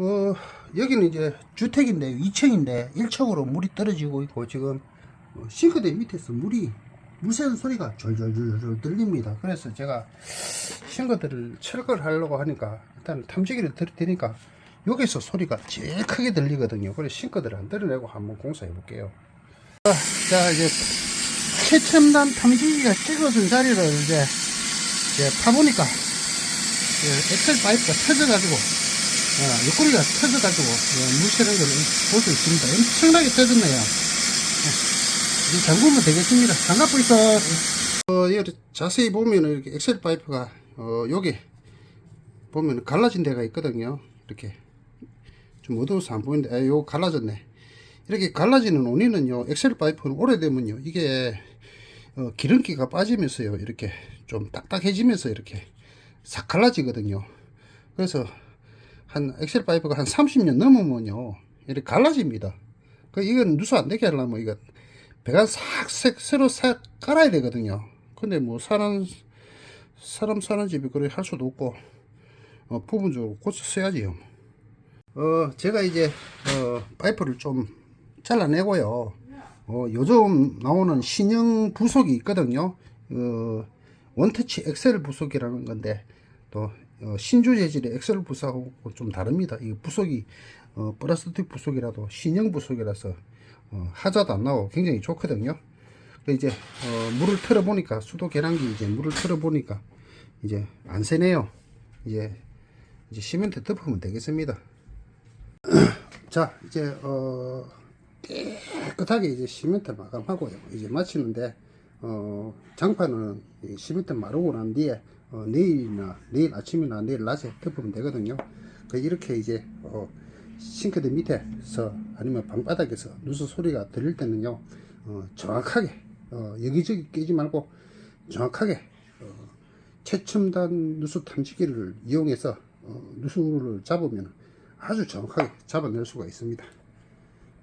어, 여기는 이제 주택인데 2층인데 1층으로 물이 떨어지고 있고 지금 어, 싱크대 밑에서 물이 물 새는 소리가 졸졸졸졸 들립니다. 그래서 제가 싱크대를 철거를 하려고 하니까 일단 탐지기를 들이대니까 여기서 소리가 제일 크게 들리거든요. 그래서 싱크대를 안 들어내고 한번 공사해 볼게요. 자, 자, 이제 최첨단 탐지기가 찍어준 자리를 이제, 이제 파보니까 예, 엑셀 파이프가 터져가지고 어, 옆구리가 터져가지고 예, 물 새는 걸 볼 수 있습니다. 엄청나게 터졌네요. 예, 이제 잠그면 되겠습니다. 있어. 어, 여기 자세히 보면 이렇게 엑셀 파이프가 어, 여기 보면 갈라진 데가 있거든요. 이렇게 좀 어두워서 안 보이는데 아, 요 갈라졌네. 이렇게 갈라지는 원인은요. 엑셀 파이프는 오래되면요. 이게 어, 기름기가 빠지면서요. 이렇게 좀 딱딱해지면서 이렇게 싹 갈라지거든요. 그래서 한 엑셀 파이프가 한 30년 넘으면요. 이렇게 갈라집니다. 그 이건 누수 안 되게 하려면 이거 배관 싹 새, 새로 싹 깔아야 되거든요. 근데 뭐 사람 사람 사는 집이 그래 할 수도 없고 어, 부분적으로 고쳐 써야지요. 어 제가 이제 어, 파이프를 좀 잘라내고요. 어, 요즘 나오는 신형 부속이 있거든요. 어, 원터치 엑셀 부속이라는 건데 또 어, 신주 재질의 엑셀 부속하고 좀 다릅니다. 이 부속이 어, 플라스틱 부속이라도 신형 부속이라서 어, 하자도 안 나오고 굉장히 좋거든요. 그 이제 어, 물을 틀어 보니까 수도 계량기 이제 물을 틀어 보니까 이제 안 새네요. 이제 이제 시멘트 덮으면 되겠습니다. 자 이제 어 깨끗하게 이제 시멘트 마감하고요. 이제 마치는데 어 장판은 이 시멘트 마르고 난 뒤에 어, 내일이나 내일 아침이나 내일 낮에 덮으면 되거든요. 그 이렇게 이제 어 싱크대 밑에서 아니면 방바닥에서 누수 소리가 들릴 때는요 어, 정확하게 어, 여기저기 끼지 말고 정확하게 어, 최첨단 누수 탐지기를 이용해서 어, 누수를 잡으면 아주 정확하게 잡아낼 수가 있습니다.